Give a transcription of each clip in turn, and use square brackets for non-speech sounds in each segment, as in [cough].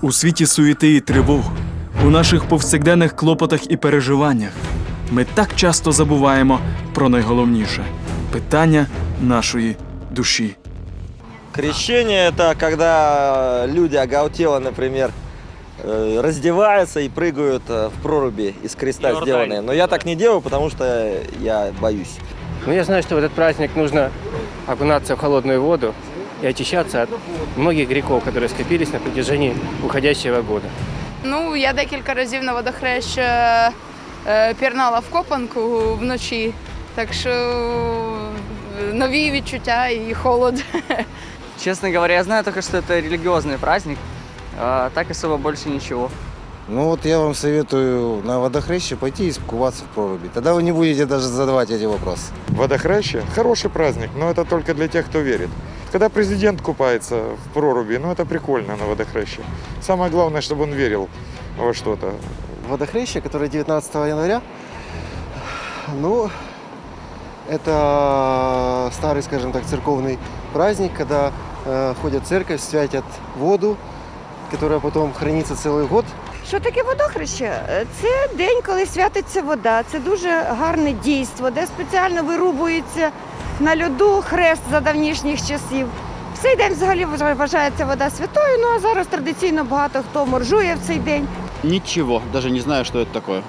У світі суєти і тривог, у наших повсякденних клопотах і переживаннях ми так часто забуваємо про найголовніше питання нашої душі. Крещение это когда люди оголтело, например, э, раздеваются и прыгают э, в проруби из креста сделанные. Но я так не делаю, потому что я боюсь. Ну, я знаю, что в этот праздник нужно окунаться в холодную воду и очищаться от многих грехов, которые скопились на протяжении уходящего года. Ну, я декілька разів на водохрещ е, е, пірнала в копанку вночі, так що е, нові відчуття і холод. [laughs] Честно говоря, я знаю только, что это религиозный праздник, а так особо больше ничего. Ну вот я вам советую на водохреще пойти и искупаться в проруби. Тогда вы не будете даже задавать эти вопросы. Водохреща – хороший праздник, но это только для тех, кто верит. Когда президент купается в проруби, ну это прикольно на водохреще. Самое главное, чтобы он верил во что-то. водохреща, которое 19 января. Ну, это старый, скажем так, церковный праздник, когда э, ходят в церковь, святят воду, которая потом хранится целый год. Що таке водохреще? Е, Це день, коли святиться вода. Це дуже гарне дійство, де спеціально вирубується на льоду хрест за давнішніх часів. В цей день взагалі вважається вода святою, ну а зараз традиційно багато хто моржує в цей день. Ничего, даже не знаю, что это такое.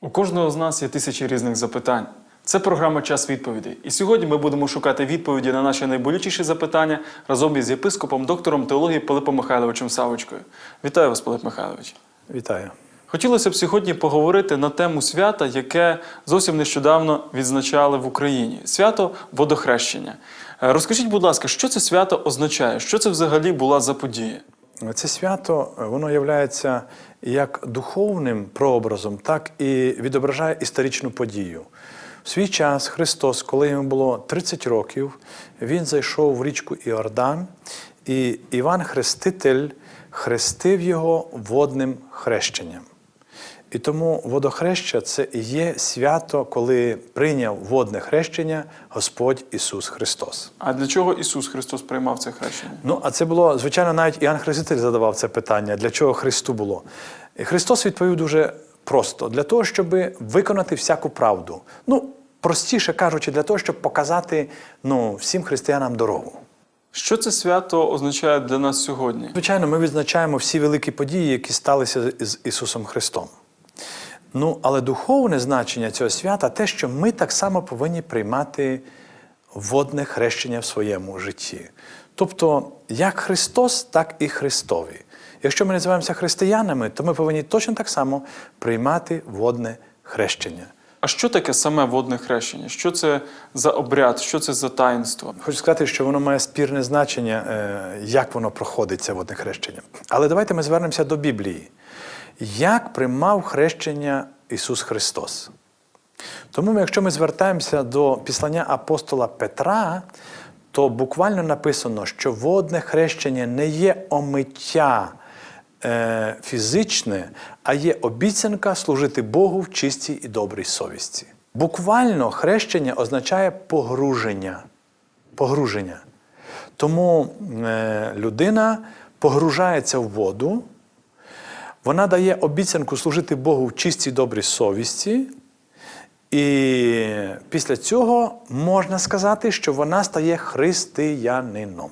У кожного з нас є тисячі різних запитань. Це програма Час відповідей. І сьогодні ми будемо шукати відповіді на наші найболючіші запитання разом із єпископом, доктором теології Пилипом Михайловичем Савочкою. Вітаю вас, Пилип Михайлович. Вітаю. Хотілося б сьогодні поговорити на тему свята, яке зовсім нещодавно відзначали в Україні свято водохрещення. Е, Розкажіть, будь ласка, що це свято означає? Що це взагалі була за подія? Це свято воно є як духовним прообразом, так і відображає історичну подію. В свій час Христос, коли йому було 30 років, він зайшов в річку Іордан, і Іван Хреститель хрестив його водним хрещенням. І тому водохреща це і є свято, коли прийняв водне хрещення Господь Ісус Христос. А для чого Ісус Христос приймав це хрещення? Ну, а це було, звичайно, навіть Іоанн Хреститель задавав це питання, для чого Христу було. І Христос відповів дуже просто: для того, щоб виконати всяку правду. Ну, простіше кажучи, для того, щоб показати ну, всім християнам дорогу. Що це свято означає для нас сьогодні? Звичайно, ми відзначаємо всі великі події, які сталися з Ісусом Христом. Ну, але духовне значення цього свята те, що ми так само повинні приймати водне хрещення в своєму житті. Тобто, як Христос, так і Христові. Якщо ми називаємося християнами, то ми повинні точно так само приймати водне хрещення. А що таке саме водне хрещення? Що це за обряд? Що це за таїнство? Хочу сказати, що воно має спірне значення, е, як воно проходить це водне хрещення. Але давайте ми звернемося до Біблії. Як приймав хрещення Ісус Христос? Тому, якщо ми звертаємося до післання апостола Петра, то буквально написано, що водне хрещення не є омиття е, фізичне, а є обіцянка служити Богу в чистій і добрій совісті. Буквально хрещення означає погруження. Погруження. Тому е, людина погружається в воду, вона дає обіцянку служити Богу в чистій добрій совісті, і після цього можна сказати, що вона стає християнином.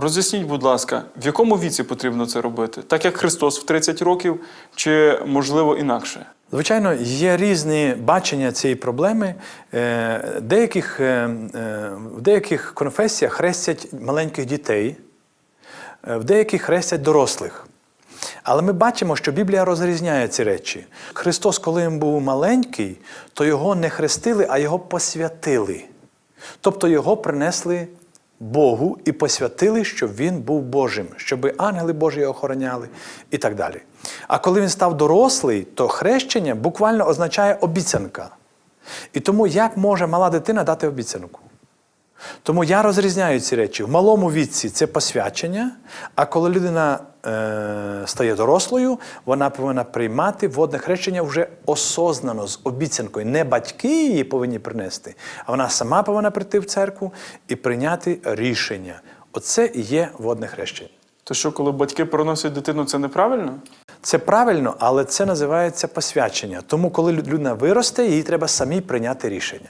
Роз'ясніть, будь ласка, в якому віці потрібно це робити? Так як Христос в 30 років, чи можливо інакше? Звичайно, є різні бачення цієї проблеми. Е, Деяких, е, е, в деяких конфесіях хрестять маленьких дітей, в деяких хрестять дорослих. Але ми бачимо, що Біблія розрізняє ці речі. Христос, коли він був маленький, то його не хрестили, а його посвятили. Тобто його принесли Богу і посвятили, щоб він був Божим, щоб ангели Божі його охороняли і так далі. А коли він став дорослий, то хрещення буквально означає обіцянка. І тому як може мала дитина дати обіцянку? Тому я розрізняю ці речі. В малому віці це посвячення, а коли людина е, стає дорослою, вона повинна приймати водне хрещення вже осознано, з обіцянкою. Не батьки її повинні принести, а вона сама повинна прийти в церкву і прийняти рішення. Оце і є водне хрещення. То що, коли батьки приносять дитину, це неправильно? Це правильно, але це називається посвячення. Тому, коли людина виросте, їй треба самій прийняти рішення.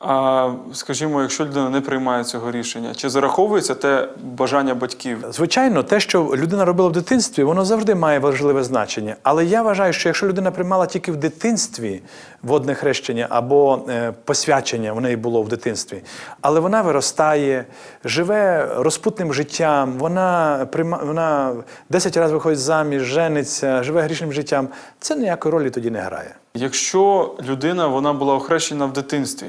А скажімо, якщо людина не приймає цього рішення, чи зараховується те бажання батьків? Звичайно, те, що людина робила в дитинстві, воно завжди має важливе значення. Але я вважаю, що якщо людина приймала тільки в дитинстві водне хрещення або е, посвячення в неї було в дитинстві, але вона виростає, живе розпутним життям, вона прийма, вона 10 разів виходить заміж, жениться, живе грішним життям, це ніякої ролі тоді не грає. Якщо людина вона була охрещена в дитинстві,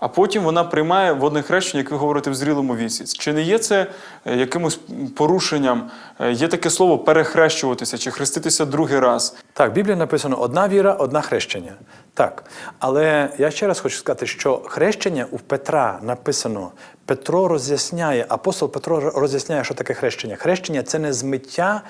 а потім вона приймає водне хрещення, як ви говорите, в зрілому віці. Чи не є це е, якимось порушенням? Е, Є таке слово перехрещуватися чи хреститися другий раз. Так, в Біблії написано одна віра, одна хрещення. Так. Але я ще раз хочу сказати, що хрещення у Петра написано, Петро роз'ясняє, апостол Петро роз'ясняє, що таке хрещення. Хрещення це не змиття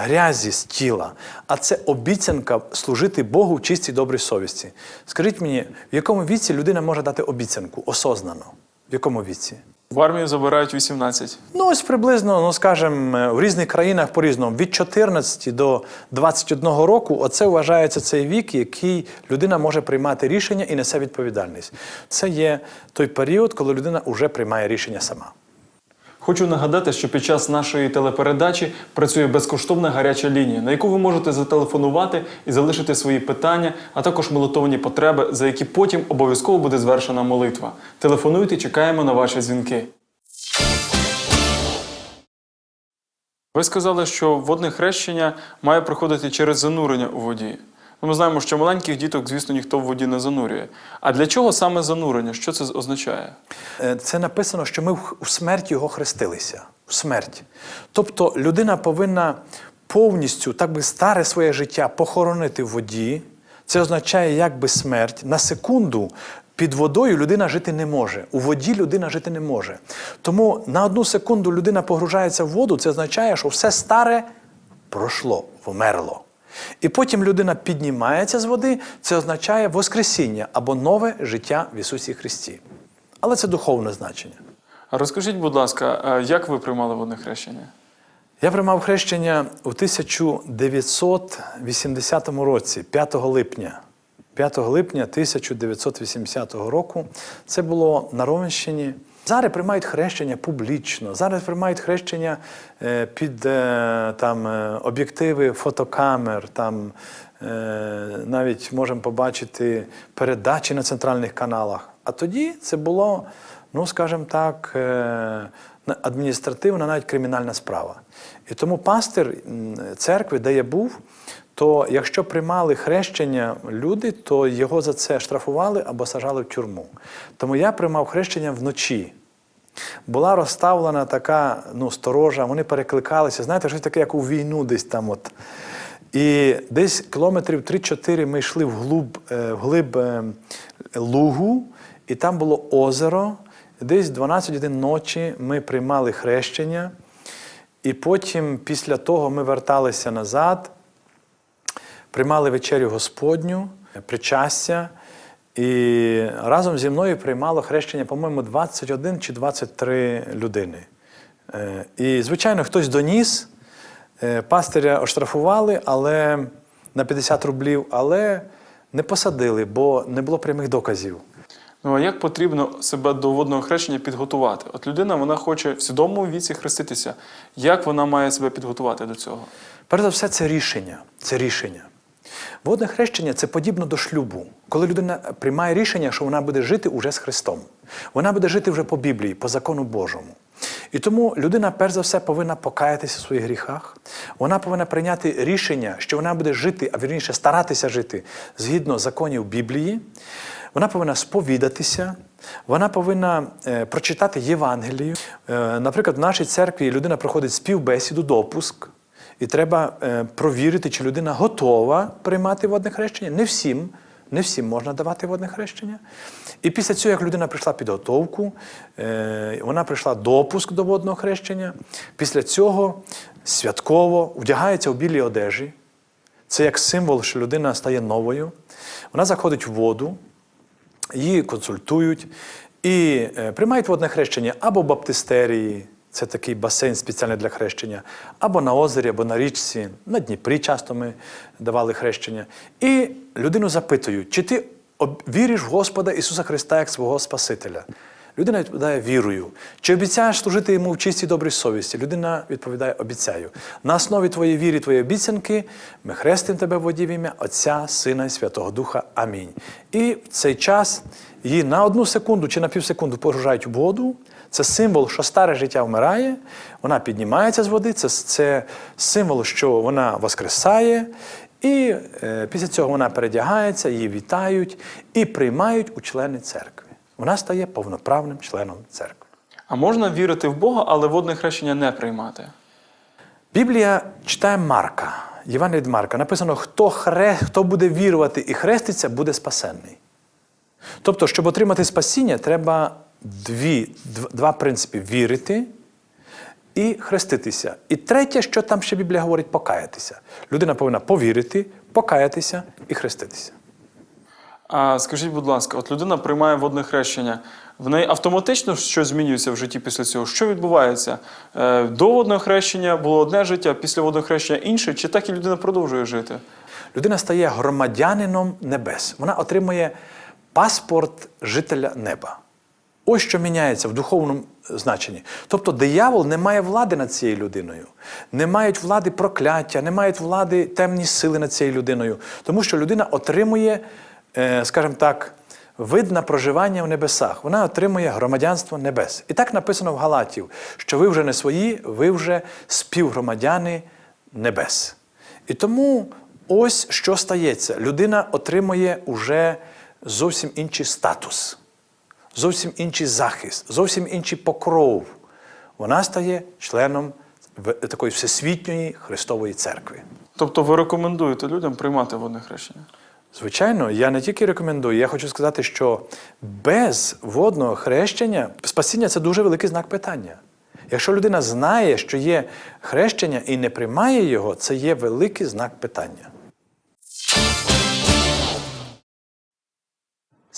грязі з тіла, а це обіцянка служити Богу в чистій добрій совісті. Скажіть мені, в якому віці людина може дати обіцянку осознано? В якому віці? В армію забирають 18. Ну, ось приблизно, ну скажімо, в різних країнах по-різному, від 14 до 21 року, оце вважається цей вік, який людина може приймати рішення і несе відповідальність. Це є той період, коли людина вже приймає рішення сама. Хочу нагадати, що під час нашої телепередачі працює безкоштовна гаряча лінія, на яку ви можете зателефонувати і залишити свої питання, а також молитовні потреби, за які потім обов'язково буде звершена молитва. Телефонуйте, чекаємо на ваші дзвінки. Ви сказали, що водне хрещення має проходити через занурення у воді. Ну, ми знаємо, що маленьких діток, звісно, ніхто в воді не занурює. А для чого саме занурення? Що це означає? Е, Це написано, що ми у смерть його хрестилися. В смерть. Тобто людина повинна повністю, так би старе своє життя похоронити в воді. Це означає якби смерть. На секунду під водою людина жити не може. У воді людина жити не може. Тому на одну секунду людина погружається в воду, це означає, що все старе пройшло, вмерло. І потім людина піднімається з води, це означає Воскресіння або нове життя в Ісусі Христі. Але це духовне значення. Розкажіть, будь ласка, як ви приймали водне хрещення? Я приймав хрещення у 1980 році, 5 липня. 5 липня 1980 року. Це було на Ровенщині. Зараз приймають хрещення публічно, зараз приймають хрещення е, під е, там, е, об'єктиви фотокамер, там, навіть можемо побачити передачі на центральних каналах. А тоді це було, ну скажімо так, адміністративна, навіть кримінальна справа. І тому пастир церкви, де я був, то якщо приймали хрещення люди, то його за це штрафували або сажали в тюрму. Тому я приймав хрещення вночі. Була розставлена така ну, сторожа, вони перекликалися. Знаєте, щось таке, як у війну десь там. От. І десь кілометрів 3-4 ми йшли вглуб, е, вглиб е, лугу, і там було озеро. Десь 12 годин ночі ми приймали хрещення, і потім, після того, ми верталися назад, приймали вечерю Господню, причастя, і разом зі мною приймало хрещення, по-моєму, 21 чи 23 людини. Е, І, звичайно, хтось доніс, е, пастиря оштрафували але на 50 рублів, але не посадили, бо не було прямих доказів. Ну а як потрібно себе до водного хрещення підготувати? От людина вона хоче в свідомому віці хреститися. Як вона має себе підготувати до цього? Перш за все, це рішення. Це рішення. Водне хрещення це подібно до шлюбу, коли людина приймає рішення, що вона буде жити уже з Христом. Вона буде жити вже по Біблії, по закону Божому. І тому людина, перш за все, повинна покаятися в своїх гріхах. Вона повинна прийняти рішення, що вона буде жити, а вірніше старатися жити згідно законів Біблії. Вона повинна сповідатися, вона повинна е, прочитати Євангелію. Е, наприклад, в нашій церкві людина проходить співбесіду, допуск. І треба е, провірити, чи людина готова приймати водне хрещення. Не всім Не всім можна давати водне хрещення. І після цього, як людина прийшла підготовку, е, вона прийшла допуск до водного хрещення. Після цього святково вдягається у білій одежі. Це як символ, що людина стає новою. Вона заходить в воду, її консультують і е, приймають водне хрещення або баптистерії, це такий басейн спеціальний для хрещення, або на озері, або на річці, на Дніпрі часто ми давали хрещення. І людину запитують, чи ти віриш в Господа Ісуса Христа як свого Спасителя? Людина відповідає вірою. Чи обіцяєш служити йому в чистій добрій совісті? Людина відповідає обіцяю. На основі твоєї віри, твоєї обіцянки ми хрестимо тебе в воді в ім'я Отця, Сина і Святого Духа. Амінь. І в цей час її на одну секунду чи на півсекунду погружають в воду. Це символ, що старе життя вмирає, вона піднімається з води, це, це символ, що вона воскресає. І е, після цього вона передягається, її вітають і приймають у члени церкви. Вона стає повноправним членом церкви. А можна вірити в Бога, але водне хрещення не приймати? Біблія читає Марка, Євангелія від Марка. Написано, хто, хре, хто буде вірувати і хреститься, буде спасенний. Тобто, щоб отримати спасіння, треба дві, два принципи вірити і хреститися. І третє, що там ще Біблія говорить, покаятися. Людина повинна повірити, покаятися і хреститися. А скажіть, будь ласка, от людина приймає водне хрещення, в неї автоматично щось змінюється в житті після цього? Що відбувається? Е, До водного хрещення було одне життя, після водного хрещення інше, чи так і людина продовжує жити? Людина стає громадянином небес. Вона отримує паспорт жителя неба. Ось що міняється в духовному значенні. Тобто диявол не має влади над цією людиною, не мають влади прокляття, не мають влади темні сили над цією людиною, тому що людина отримує, е, скажімо так, вид на проживання в небесах. Вона отримує громадянство небес. І так написано в Галатів, що ви вже не свої, ви вже співгромадяни небес. І тому ось що стається. Людина отримує уже зовсім інший статус, зовсім інший захист, зовсім інший покров. Вона стає членом такої всесвітньої Христової церкви. Тобто ви рекомендуєте людям приймати водне хрещення? Звичайно, я не тільки рекомендую, я хочу сказати, що без водного хрещення спасіння це дуже великий знак питання. Якщо людина знає, що є хрещення і не приймає його, це є великий знак питання.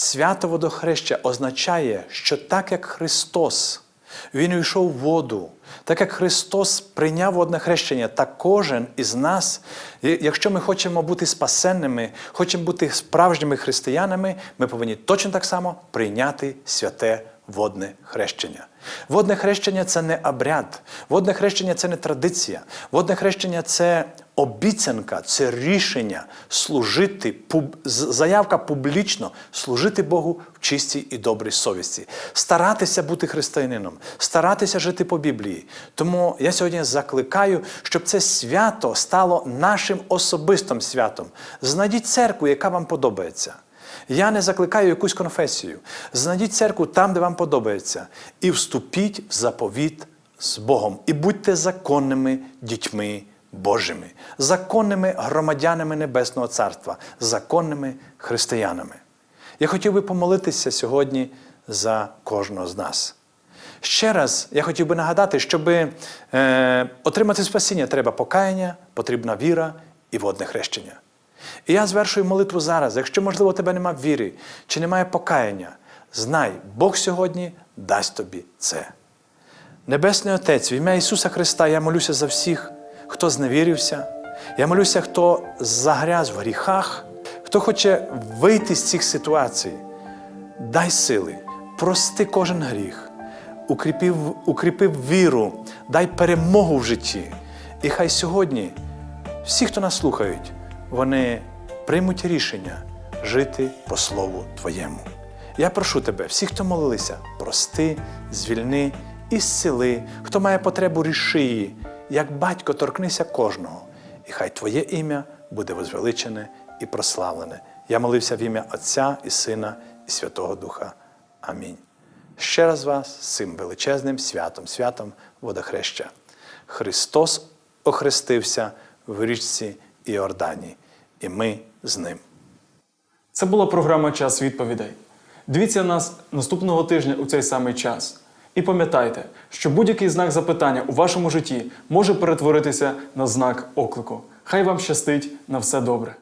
Свято водохреща означає, що так як Христос Він увійшов в воду, так як Христос прийняв водне хрещення, так кожен із нас, якщо ми хочемо бути спасенними, хочемо бути справжніми християнами, ми повинні точно так само прийняти святе водне хрещення. Водне хрещення це не обряд, водне хрещення це не традиція, водне хрещення це обіцянка, це рішення служити, заявка публічно служити Богу в чистій і добрій совісті, старатися бути християнином, старатися жити по Біблії. Тому я сьогодні закликаю, щоб це свято стало нашим особистим святом. Знайдіть церкву, яка вам подобається. Я не закликаю якусь конфесію. Знайдіть церкву там, де вам подобається, і вступіть в заповіт з Богом. І будьте законними дітьми Божими, законними громадянами Небесного Царства, законними християнами. Я хотів би помолитися сьогодні за кожного з нас. Ще раз я хотів би нагадати, щоб е, отримати спасіння, треба покаяння, потрібна віра і водне хрещення. І я звершую молитву зараз. Якщо, можливо, у тебе немає віри чи немає покаяння, знай, Бог сьогодні дасть тобі це. Небесний Отець, в ім'я Ісуса Христа, я молюся за всіх, хто зневірився. Я молюся, хто загряз в гріхах, хто хоче вийти з цих ситуацій. Дай сили, прости кожен гріх, укріпив, укріпив віру, дай перемогу в житті. І хай сьогодні всі, хто нас слухають, вони приймуть рішення жити по Слову Твоєму. Я прошу тебе, всі, хто молилися, прости, звільни і зціли, хто має потребу ріши її, як батько торкнися кожного, і хай Твоє ім'я буде возвеличене і прославлене. Я молився в ім'я Отця і Сина і Святого Духа. Амінь. Ще раз вас з цим величезним святом, святом водохреща. Христос охрестився в річці Іордані, і ми з ним. Це була програма Час відповідей. Дивіться нас наступного тижня у цей самий час. І пам'ятайте, що будь-який знак запитання у вашому житті може перетворитися на знак оклику. Хай вам щастить на все добре.